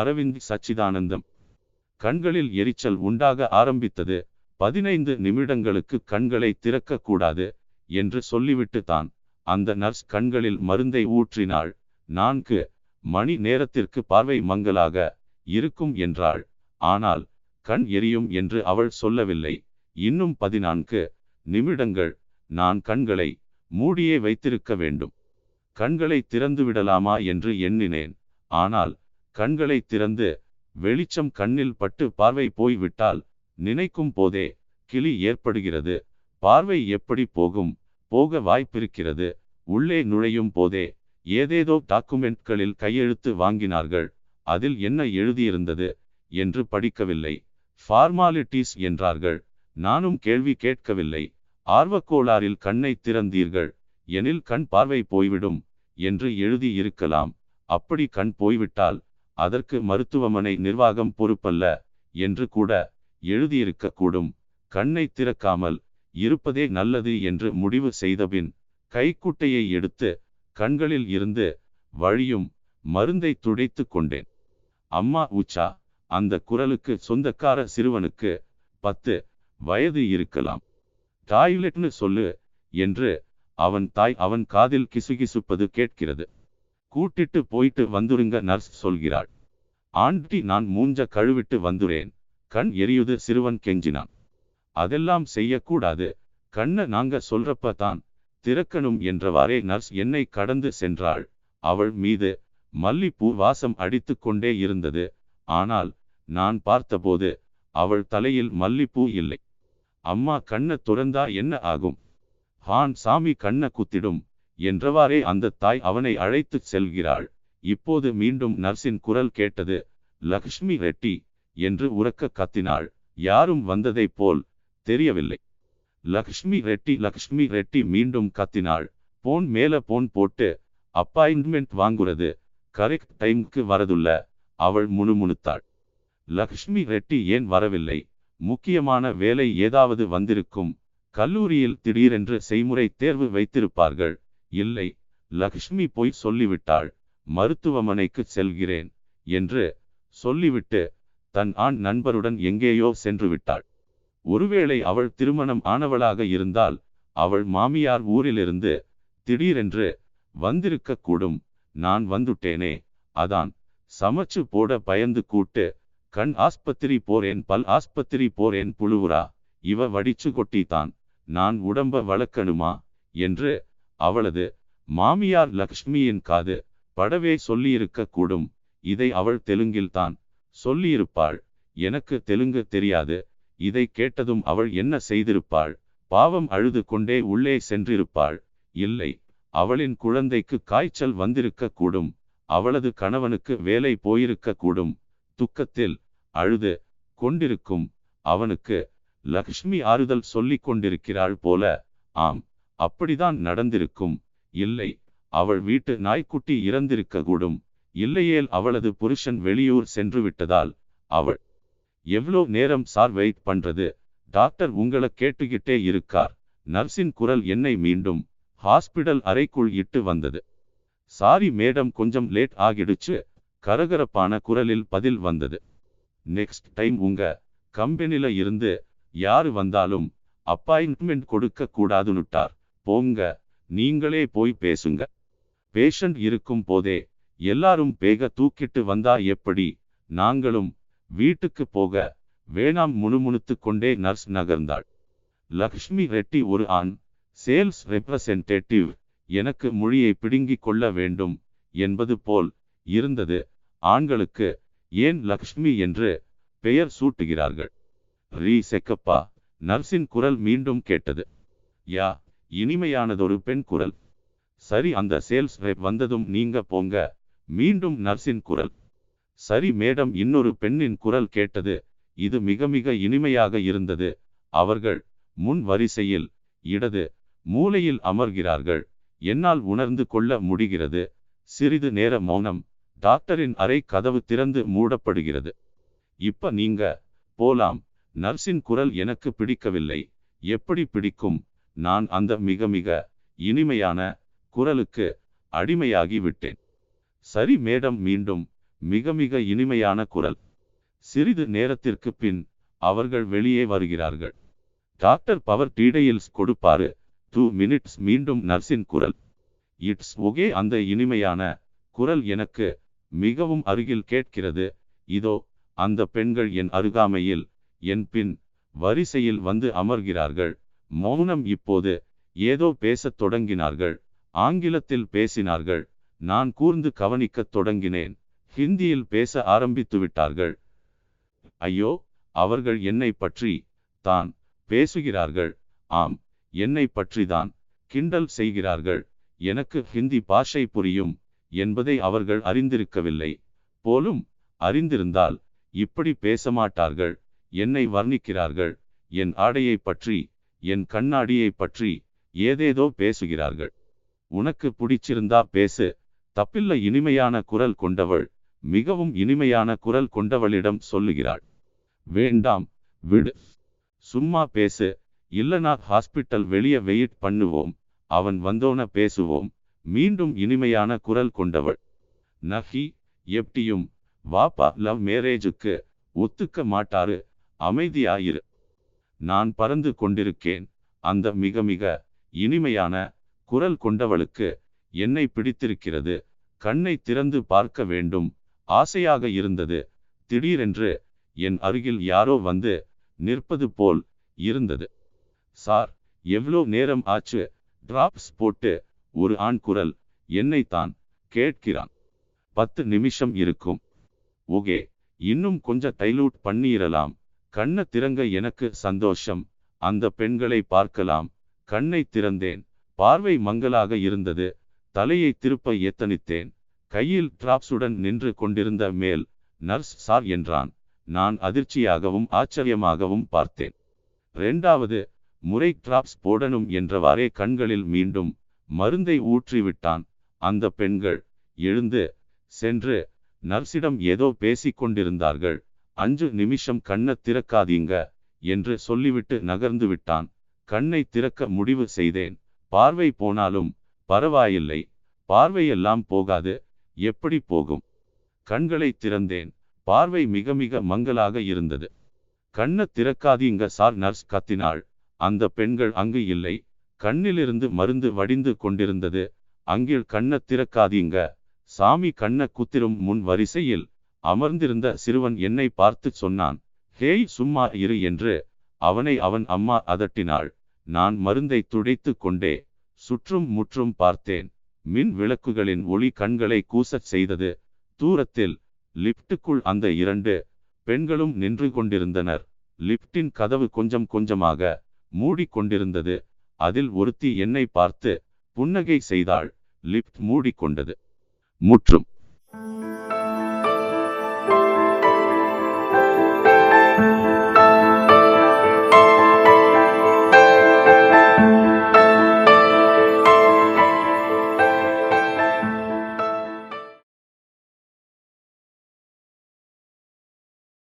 அரவிந்த் சச்சிதானந்தம். கண்களில் எரிச்சல் உண்டாக ஆரம்பித்தது. பதினைந்து நிமிடங்களுக்கு கண்களை திறக்கக்கூடாது என்று சொல்லிவிட்டு தான் அந்த நர்ஸ் கண்களில் மருந்தை ஊற்றினாள். நான்கு மணி நேரத்திற்கு பார்வை மங்கலாக இருக்கும் என்றாள். ஆனால் கண் எரியும் என்று அவள் சொல்லவில்லை. இன்னும் பதினான்கு நிமிடங்கள் நான் கண்களை மூடியே வைத்திருக்க வேண்டும். கண்களை திறந்து விடலாமா என்று எண்ணினேன். ஆனால் கண்களை திறந்து வெளிச்சம் கண்ணில் பட்டு பார்வை போய்விட்டால் நினைக்கும் போதே கிளி ஏற்படுகிறது. பார்வை எப்படி போகும்? போக வாய்ப்பிருக்கிறது. உள்ளே நுழையும் போதே ஏதேதோ டாக்குமெண்ட்களில் கையெழுத்து வாங்கினார்கள். அதில் என்ன எழுதியிருந்தது என்று படிக்கவில்லை. ஃபார்மாலிட்டிஸ் என்றார்கள். நானும் கேள்வி கேட்கவில்லை. ஆர்வக்கோளாறில் கண்ணை திறந்தீர்கள். எனில் கண் பார்வை போய்விடும் என்று எழுதி இருக்கலாம் அப்படி கண் போய்விட்டால் அதற்கு மருத்துவமனை நிர்வாகம் பொறுப்பல்ல என்று கூட எழுதியிருக்கக்கூடும். கண்ணை திறக்காமல் இருப்பதே நல்லது என்று முடிவு செய்தபின் கைக்குட்டையை எடுத்து கண்களில் இருந்து வழியும் மருந்தை துடைத்து கொண்டேன். அம்மா உச்சா அந்த குரலுக்கு சொந்தக்கார சிறுவனுக்கு பத்து வயது இருக்கலாம். டாய்லெட்னு சொல்லு என்று அவன் தாய் அவன் காதில் கிசுகிசுப்பது கேட்கிறது. கூட்டிட்டு போயிட்டு வந்துருங்க நர்ஸ் சொல்கிறாள். ஆண்டி நான் மூஞ்ச கழுவிட்டு வந்துறேன். கண் எரியுது சிறுவன் கெஞ்சினான். அதெல்லாம் செய்யக்கூடாது. கண்ண நாங்க சொல்றப்ப தான் திறக்கணும் என்றவாறே நர்ஸ் என்னை கடந்து சென்றாள். அவள் மீது மல்லிப்பூ வாசம் அடித்து கொண்டே இருந்தது. ஆனால் நான் பார்த்தபோது அவள் தலையில் மல்லிப்பூ இல்லை. அம்மா கண்ண துறந்தா என்ன ஆகும்? ஹான் சாமி கண்ண குத்திடும். என்றவாறே அந்த தாய் அவனை அழைத்துச் செல்கிறாள். இப்போது மீண்டும் நர்ஸின் குரல் கேட்டது லக்ஷ்மி ரெட்டி என்று உறக்க கத்தினாள். யாரும் வந்ததைப் போல் தெரியவில்லை. லக்ஷ்மி ரெட்டி லக்ஷ்மி ரெட்டி மீண்டும் கத்தினாள். போன் மேல போன் போட்டு அப்பாயின்மெண்ட் வாங்குறது கரெக்ட் டைம்க்கு வரதுள்ள அவள் முணுமுணுத்தாள். லக்ஷ்மி ரெட்டி ஏன் வரவில்லை? முக்கியமான வேலை ஏதாவது வந்திருக்கும்? கல்லூரியில் திடீரென்று செய்முறை தேர்வு வைத்திருப்பார்கள். இல்லை லக்ஷ்மி போய் சொல்லிவிட்டாள் மருத்துவமனைக்கு செல்கிறேன் என்று சொல்லிவிட்டு தன் ஆண் நண்பருடன் எங்கேயோ சென்று விட்டாள் ஒருவேளை அவள் திருமணம் ஆனவளாக இருந்தால் அவள் மாமியார் ஊரிலிருந்து திடீரென்று வந்திருக்க கூடும் நான் வந்துட்டேனே அதான் சமைச்சு போட பயந்து கூட்டு கண் ஆஸ்பத்திரி போறேன் பல் ஆஸ்பத்திரி போறேன் புழுவுரா இவ வடிச்சு கொட்டித்தான் நான் உடம்ப வளர்க்கணுமா என்று அவளது மாமியார் லக்ஷ்மியின் காது படவே சொல்லியிருக்க கூடும் இதை அவள் தெலுங்கில்தான் சொல்லியிருப்பாள். எனக்கு தெலுங்கு தெரியாது. இதை கேட்டதும் அவள் என்ன செய்திருப்பாள்? பாவம் அழுது கொண்டே உள்ளே சென்றிருப்பாள். இல்லை அவளின் குழந்தைக்கு காய்ச்சல் வந்திருக்க கூடும் அவளது கணவனுக்கு வேலை போயிருக்க கூடும் துக்கத்தில் அழுது கொண்டிருக்கும் அவனுக்கு லக்ஷ்மி ஆறுதல் சொல்லிக் கொண்டிருக்கிறாள் போல. ஆம் அப்படிதான் நடந்திருக்கும். இல்லை அவள் வீட்டு நாய்க்குட்டி இறந்திருக்க கூடும் இல்லையேல் அவளது புருஷன் வெளியூர் சென்று விட்டதால் அவள் எவ்வளோ நேரம் சார் வெயிட் பண்றது? டாக்டர் உங்களை கேட்டுக்கிட்டே இருக்கார். நர்ஸின் குரல் என்னை மீண்டும் ஹாஸ்பிடல் அறைக்குள் இட்டு வந்தது. சாரி மேடம் கொஞ்சம் லேட் ஆகிடுச்சு. கரகரப்பான குரலில் பதில் வந்தது. நெக்ஸ்ட் டைம் உங்க கம்பெனில இருந்து யாரு வந்தாலும் அப்பாயின்மெண்ட் கொடுக்க கூடாதுன்னுட்டார். போங்க நீங்களே போய் பேசுங்க. பேஷண்ட் இருக்கும் போதே எல்லாரும் பேக தூக்கிட்டு வந்தா எப்படி? நாங்களும் வீட்டுக்கு போக வேணாம் முணுமுணுத்து கொண்டே நர்ஸ் நகர்ந்தாள். லக்ஷ்மி ரெட்டி ஒரு ஆண் சேல்ஸ் ரெப்ரசன்டேட்டிவ் எனக்கு மொழியை பிடுங்கிக் கொள்ள வேண்டும் என்பது போல் இருந்தது. ஆண்களுக்கு ஏன் லக்ஷ்மி என்று பெயர் சூட்டுகிறார்கள்? ரீ செக்கப்பா நர்ஸின் குரல் மீண்டும் கேட்டது. யா இனிமையானதொரு பெண் குரல். சரி அந்த சேல்ஸ் ரெப் வந்ததும் நீங்க போங்க. மீண்டும் நர்ஸின் குரல். சரி மேடம் இன்னொரு பெண்ணின் குரல் கேட்டது. இது மிக மிக இனிமையாக இருந்தது. அவர்கள் முன் வரிசையில் இடது மூலையில் அமர்கிறார்கள். என்னால் உணர்ந்து கொள்ள முடிகிறது. சிறிது நேர மௌனம் டாக்டரின் அறை கதவு திறந்து மூடப்படுகிறது. இப்ப நீங்க போலாம். நர்ஸின் குரல் எனக்கு பிடிக்கவில்லை. எப்படி பிடிக்கும்? நான் அந்த மிக மிக இனிமையான குரலுக்கு அடிமையாகி விட்டேன். சரி மேடம் மீண்டும் மிக மிக இனிமையான குரல். சிறிது நேரத்திற்கு பின் அவர்கள் வெளியே வருகிறார்கள். டாக்டர் பவர் டீடைல்ஸ் கொடுப்பாரு. டூ மினிட்ஸ் மீண்டும் நர்ஸின் குரல். இட்ஸ் ஒகே அந்த இனிமையான குரல் எனக்கு மிகவும் அருகில் கேட்கிறது. இதோ அந்த பெண்கள் என் அருகாமையில் என் பின் வரிசையில் வந்து அமர்கிறார்கள். மௌனம் இப்போது ஏதோ பேசத் தொடங்கினார்கள். ஆங்கிலத்தில் பேசினார்கள். நான் கூர்ந்து கவனிக்கத் தொடங்கினேன். ஹிந்தியில் பேச ஆரம்பித்து விட்டார்கள். ஐயோ அவர்கள் என்னை பற்றி தான் பேசுகிறார்கள். ஆம் என்னை பற்றிதான் கிண்டல் செய்கிறார்கள். எனக்கு ஹிந்தி பாஷை புரியும் என்பதை அவர்கள் அறிந்திருக்கவில்லை. போலும் அறிந்திருந்தால் இப்படி பேசமாட்டார்கள் என்னை வர்ணிக்கிறார்கள். என் ஆடையை பற்றி என் கண்ணாடியை பற்றி ஏதேதோ பேசுகிறார்கள். உனக்கு பிடிச்சிருந்தா பேசு. தப்பில்ல இனிமையான குரல் கொண்டவள் மிகவும் இனிமையான குரல் கொண்டவளிடம் சொல்லுகிறாள். வேண்டாம் விடு. சும்மா பேசு. இல்லனா ஹாஸ்பிட்டல் வெளியே வெயிட் பண்ணுவோம். அவன் வந்தோன பேசுவோம். மீண்டும் இனிமையான குரல் கொண்டவள். நஹி எப்படியும் வாப்பா லவ் மேரேஜுக்கு ஒத்துக்க மாட்டாரு. அமைதியாயிரு. நான் பறந்து கொண்டிருக்கேன். அந்த மிக மிக இனிமையான குரல் கொண்டவளுக்கு என்னை பிடித்திருக்கிறது. கண்ணை திறந்து பார்க்க வேண்டும். ஆசையாக இருந்தது. திடீரென்று என் அருகில் யாரோ வந்து நிற்பது போல் இருந்தது. சார் எவ்வளோ நேரம் ஆச்சு? டிராப்ஸ் போட்டு ஒரு ஆண் குரல் என்னை தான் கேட்கிறான். பத்து நிமிஷம் இருக்கும். ஓகே இன்னும் கொஞ்சம் டைலூட் பண்ணிடலாம் கண்ண திறங்க எனக்கு சந்தோஷம். அந்த பெண்களை பார்க்கலாம். கண்ணை திறந்தேன். பார்வை மங்கலாக இருந்தது. தலையை திருப்ப எத்தனித்தேன். கையில் டிராப்ஸுடன் நின்று கொண்டிருந்த மேல் நர்ஸ் சார் என்றான். நான் அதிர்ச்சியாகவும் ஆச்சரியமாகவும் பார்த்தேன். இரண்டாவது முறை டிராப்ஸ் போடணும் என்றவாறே கண்களில் மீண்டும் மருந்தை ஊற்றிவிட்டான். அந்த பெண்கள் எழுந்து சென்று நர்ஸிடம் ஏதோ பேசிக் கொண்டிருந்தார்கள் அஞ்சு நிமிஷம் கண்ண திறக்காதீங்க என்று சொல்லிவிட்டு நகர்ந்து விட்டான். கண்ணை திறக்க முடிவு செய்தேன். பார்வை போனாலும் பரவாயில்லை. பார்வையெல்லாம் போகாது. எப்படி போகும்? கண்களை திறந்தேன். பார்வை மிக மிக மங்கலாக இருந்தது. கண்ண திறக்காதீங்க சார் நர்ஸ் கத்தினாள். அந்த பெண்கள் அங்கு இல்லை. கண்ணிலிருந்து மருந்து வடிந்து கொண்டிருந்தது. அங்கில் கண்ண திறக்காதீங்க. சாமி கண்ண குத்திரும் முன் வரிசையில் அமர்ந்திருந்த சிறுவன் என்னை பார்த்து சொன்னான் ஹேய் சும்மா இரு என்று அவனை அவன் அம்மா அதட்டினாள். நான் மருந்தை துடைத்து கொண்டே சுற்றும் முற்றும் பார்த்தேன். மின் விளக்குகளின் ஒளி கண்களை கூசச் செய்தது. தூரத்தில் லிப்டுக்குள் அந்த இரண்டு பெண்களும் நின்று கொண்டிருந்தனர். லிப்டின் கதவு கொஞ்சம் கொஞ்சமாக மூடிக்கொண்டிருந்தது அதில் ஒருத்தி என்னை பார்த்து புன்னகை செய்தாள். லிப்ட் மூடிக்கொண்டது முற்றும்